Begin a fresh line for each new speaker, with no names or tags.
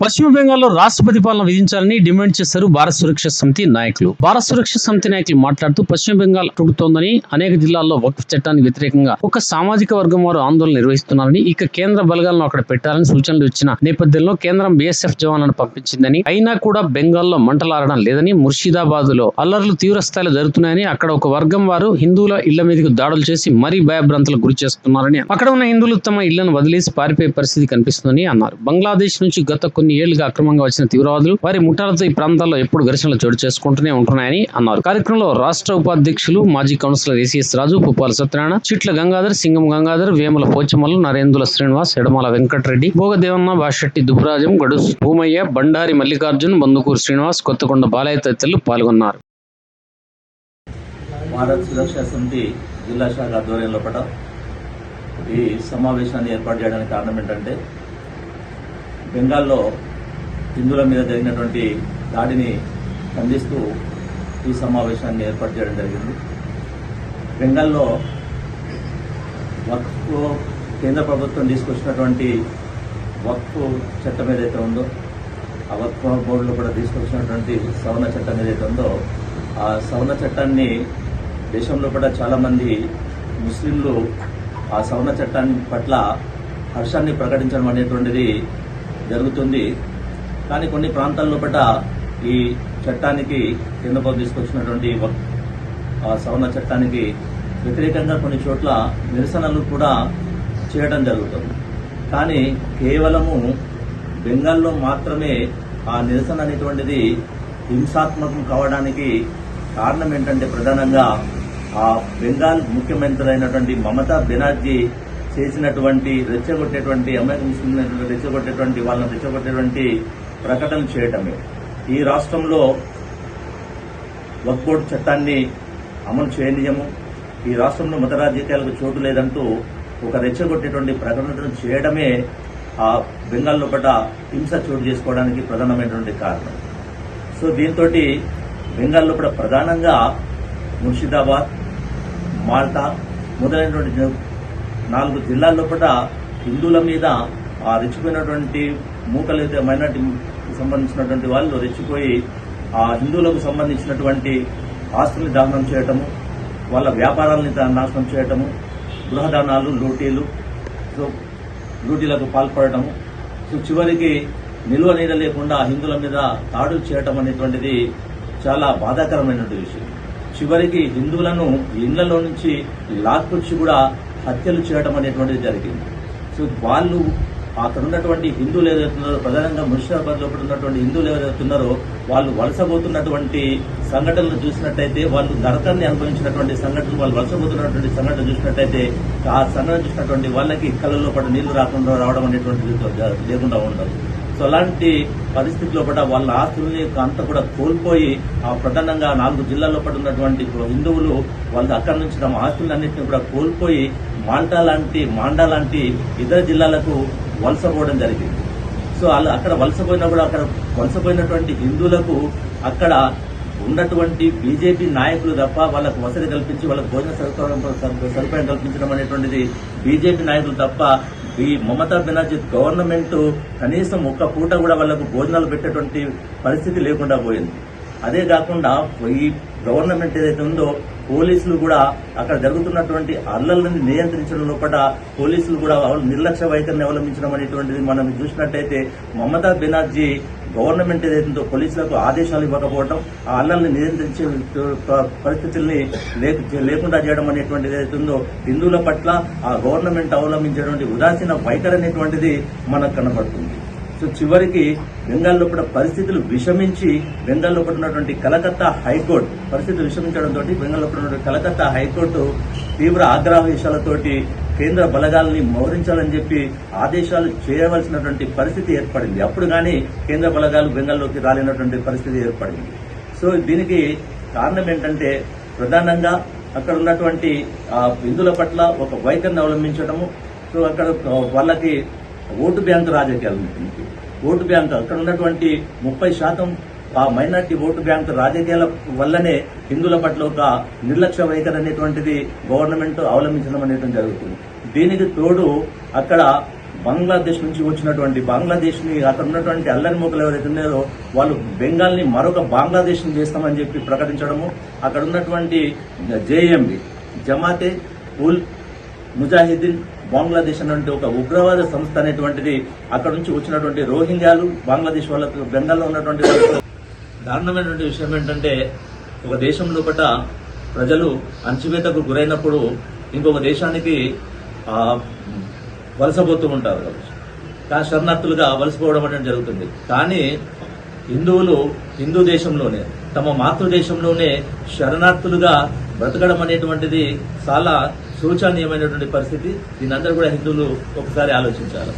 పశ్చిమ బెంగాల్లో రాష్ట్రపతి పాలన విధించాలని డిమాండ్ చేశారు భారత సురక్ష సమితి నాయకులు. భారత సురక్ష సమితి నాయకులు మాట్లాడుతూ పశ్చిమ బెంగాల్ అడుగుతోందని అనేక జిల్లాల్లో వక్ఫ్ చట్టానికి వ్యతిరేకంగా ఒక సామాజిక వర్గం వారు ఆందోళన నిర్వహిస్తున్నారని ఇక కేంద్ర బలగాలను అక్కడ పెట్టాలని సూచనలు ఇచ్చిన నేపథ్యంలో కేంద్రం బీఎస్ఎఫ్ జవాన్లను పంపించిందని అయినా కూడా బెంగాల్లో మంటలారడం లేదని ముర్షిదాబాద్లో అల్లర్లు తీవ్ర స్థాయిలో జరుగుతున్నాయని అక్కడ ఒక వర్గం వారు హిందువుల ఇళ్ళ మీదకు దాడులు చేసి మరీ భయభ్రాంతులకు గురి చేస్తున్నారని అక్కడ ఉన్న హిందువులు తమ ఇళ్ళను వదిలేసి పారిపోయే పరిస్థితి కనిపిస్తుందని అన్నారు. బంగ్లాదేశ్ నుంచి గత కొన్ని ఏళ్ళుగా అక్రమంగా వచ్చిన తీవ్రవాదులు వారి ముఠాలతో ఈ ప్రాంతాల్లో ఎప్పుడు ఘర్షణలు చోటు చేసుకుంటూనే ఉంటున్నాయని అన్నారు. కార్యక్రమంలో రాష్ట్ర ఉపాధ్యక్షులు మాజీ కౌన్సిలర్ ఏసీఎస్ రాజు పుప్పాల సత్యనారాయణ చిట్ల గంగాధర్ సింగం గంగాధర్ వేముల పోచమల్లు నరేంద్ర శ్రీనివాస్ ఎడమల వెంకటరెడ్డి భోగదేవన్న బాషెట్టి దుబ్బరాజం గడుసు భూమయ్య బండారి మల్లికార్జున్ బందుకూరు శ్రీనివాస్ కొత్తకొండ బాలయ్య తదితరులు పాల్గొన్నారు.
భారత్ సురక్షా సమితి జిల్లా శాఖ ఆధ్వర్యంలో ఈ సమావేశాన్ని ఏర్పాటు చేయడానికి కారణం ఏంటంటే బెంగాల్లో హిందువుల మీద జరిగినటువంటి దాడిని ఖండిస్తూ ఈ సమావేశాన్ని ఏర్పాటు చేయడం జరిగింది. బెంగాల్లో వక్ఫ్ కేంద్ర ప్రభుత్వం తీసుకొచ్చినటువంటి వక్ఫ్ చట్టం ఏదైతే ఉందో ఆ వక్ఫ్ బోర్డులో కూడా తీసుకొచ్చినటువంటి సవరణ చట్టం ఏదైతే ఉందో ఆ సవరణ చట్టాన్ని దేశంలో కూడా చాలామంది ముస్లింలు ఆ సవరణ చట్టాన్ని పట్ల హర్షాన్ని ప్రకటించడం అనేటువంటిది జరుగుతుంది. కానీ కొన్ని ప్రాంతాల్లో పట్ల ఈ చట్టానికి కేంద్ర తీసుకొచ్చినటువంటి ఆ సవరణ చట్టానికి వ్యతిరేకంగా కొన్ని చోట్ల నిరసనలు కూడా చేయడం జరుగుతుంది. కానీ కేవలము బెంగాల్లో మాత్రమే ఆ నిరసన అనేటువంటిది హింసాత్మకం కావడానికి కారణం ఏంటంటే ప్రధానంగా ఆ బెంగాల్ ముఖ్యమంత్రి అయినటువంటి మమతా బెనర్జీ చేసినటువంటి రెచ్చగొట్టేటువంటి అమెరికా ముస్లింలను రెచ్చగొట్టేటువంటి వాళ్ళని రెచ్చగొట్టేటువంటి ప్రకటనలు చేయటమే. ఈ రాష్ట్రంలో వక్ఫ్ బోర్డు చట్టాన్ని అమలు చేయనీయము ఈ రాష్ట్రంలో మత రాజకీయాలకు చోటు లేదంటూ ఒక రెచ్చగొట్టేటువంటి ప్రకటనలు చేయడమే ఆ బెంగాల్లో లోపల హింస చోటు చేసుకోవడానికి ప్రధానమైనటువంటి కారణం. సో దీంతో బెంగాల్లో లోపల ప్రధానంగా ముర్షిదాబాద్ మాల్టా మొదలైనటువంటి నాలుగు జిల్లాల్లో కూడా హిందువుల మీద ఆ రెచ్చిపోయినటువంటి మూకలు అయితే మైనార్టీకి సంబంధించినటువంటి వాళ్ళు రెచ్చిపోయి ఆ హిందువులకు సంబంధించినటువంటి ఆస్తుల్ని దహనం చేయటము వాళ్ళ వ్యాపారాలని నాశనం చేయటము గృహదానాలు లూటీలు సో లూటీలకు పాల్పడటము. సో చివరికి నిల్వ నీడ లేకుండా హిందువుల మీద తాడు చేయటం అనేటువంటిది చాలా బాధాకరమైనటువంటి విషయం. చివరికి హిందువులను ఇళ్ళలో నుంచి లాక్కొచ్చి కూడా హత్యలు చేయడం అనేటువంటిది జరిగింది. సో వాళ్ళు అక్కడ ఉన్నటువంటి హిందువులు ఏదైతున్నారో ప్రధానంగా ముర్షిదాబాద్ లోపల ఉన్నటువంటి హిందువులు ఏదైతున్నారో వాళ్ళు వలసపోతున్నటువంటి సంఘటనలు చూసినట్టయితే వాళ్ళు నరకాన్ని అనుభవించినటువంటి సంఘటనలు వాళ్ళు వలసపోతున్నటువంటి సంఘటన చూసినట్టయితే ఆ సంఘటన చూసినటువంటి వాళ్ళకి కళ్ళలో పడి నీళ్ళు రాకుండా రావడం అనేటువంటిది లేకుండా ఉండదు. సో అలాంటి పరిస్థితిలో కూడా వాళ్ళ ఆస్తుల్ని అంతా కూడా కోల్పోయి ఆ ప్రధానంగా నాలుగు జిల్లాల్లో పడి ఉన్నటువంటి హిందువులు వాళ్ళ అక్కడి నుంచి తమ ఆస్తులన్నింటినీ కూడా కోల్పోయి మాల్టా లాంటి మాండా లాంటి ఇతర జిల్లాలకు వలసపోవడం జరిగింది. సో వాళ్ళు అక్కడ వలసపోయినా కూడా అక్కడ వలసపోయినటువంటి హిందువులకు అక్కడ ఉన్నటువంటి బీజేపీ నాయకులు తప్ప వాళ్ళకు వసతి కల్పించి వాళ్ళకు భోజన సదుపాయం సదుపాయం కల్పించడం అనేటువంటిది బీజేపీ నాయకులు తప్ప ఈ మమతా బెనర్జీ గవర్నమెంట్ కనీసం ఒక్క పూట కూడా వాళ్ళకు భోజనాలు పెట్టేటువంటి పరిస్థితి లేకుండా పోయింది. అదే కాకుండా ఈ గవర్నమెంట్ ఏదైతే ఉందో పోలీసులు కూడా అక్కడ జరుగుతున్నటువంటి అల్లర్లని నియంత్రించడం లోపల పోలీసులు కూడా నిర్లక్ష్య వైఖరిని అవలంబించడం అనేటువంటిది మనం చూసినట్టయితే మమతా బెనర్జీ గవర్నమెంట్ ఏదైతే పోలీసులకు ఆదేశాలు ఇవ్వకపోవడం ఆ అల్లల్ని నియంత్రించే పరిస్థితుల్ని లేకుండా చేయడం అనేటువంటిది ఏదైతే ఉందో హిందువుల పట్ల ఆ గవర్నమెంట్ అవలంబించేటువంటి ఉదాసీన వైఖరి అనేటువంటిది మనకు కనబడుతుంది. సో చివరికి బెంగాల్లో కూడా పరిస్థితులు విషమించి బెంగాల్లో కూడా ఉన్నటువంటి కలకత్తా హైకోర్టు పరిస్థితులు విషమించడంతో బెంగాల్లో కూడా ఉన్నటువంటి కలకత్తా హైకోర్టు తీవ్ర ఆగ్రహేశాలతోటి కేంద్ర బలగాల్ని మోహరించాలని చెప్పి ఆదేశాలు చేయవలసినటువంటి పరిస్థితి ఏర్పడింది. అప్పుడు కానీ కేంద్ర బలగాలు బెంగాల్లోకి రాలేనటువంటి పరిస్థితి ఏర్పడింది. సో దీనికి కారణం ఏంటంటే ప్రధానంగా అక్కడ ఉన్నటువంటి ఆ హిందువుల పట్ల ఒక వైఖరిని అవలంబించడము సో అక్కడ వాళ్ళకి ఓటు బ్యాంకు రాజకీయాలు ఉంటుంది ఓటు బ్యాంకు అక్కడ ఉన్నటువంటి ముప్పై శాతం ఆ మైనార్టీ ఓటు బ్యాంకు రాజకీయాల వల్లనే హిందువుల పట్ల ఒక నిర్లక్ష్య వైఖరి అనేటువంటిది గవర్నమెంట్ అవలంబించడం అనేటువంటి జరుగుతుంది. దీనికి తోడు అక్కడ బంగ్లాదేశ్ నుంచి వచ్చినటువంటి బంగ్లాదేశ్ని అక్కడ ఉన్నటువంటి అల్లరి మొక్కలు ఎవరైతే ఉన్నారో వాళ్ళు బెంగాల్ని మరొక బంగ్లాదేశ్ని చేస్తామని చెప్పి ప్రకటించడము అక్కడ ఉన్నటువంటి జేఎంబి జమాతే ఉల్ ముజాహిద్దీన్ బంగ్లాదేశ్ అనే ఒక ఉగ్రవాద సంస్థ అనేటువంటిది అక్కడ నుంచి వచ్చినటువంటి రోహింగ్యాలు బంగ్లాదేశ్ వాళ్ళకు బెంగాల్లో ఉన్నటువంటి దారుణమైనటువంటి విషయం ఏంటంటే ఒక దేశం లోపల ప్రజలు అణచివేతకు గురైనప్పుడు ఇంకొక దేశానికి వలసపోతూ ఉంటారు కదా కా- శరణార్థులుగా వలసపోవడం అనేది జరుగుతుంది. కానీ హిందువులు హిందూ దేశంలోనే తమ మాతృదేశంలోనే శరణార్థులుగా బ్రతకడం అనేటువంటిది చాలా శోచనీయమైనటువంటి పరిస్థితి. దీని అందరూ కూడా హిందువులు ఒకసారి ఆలోచించాలి.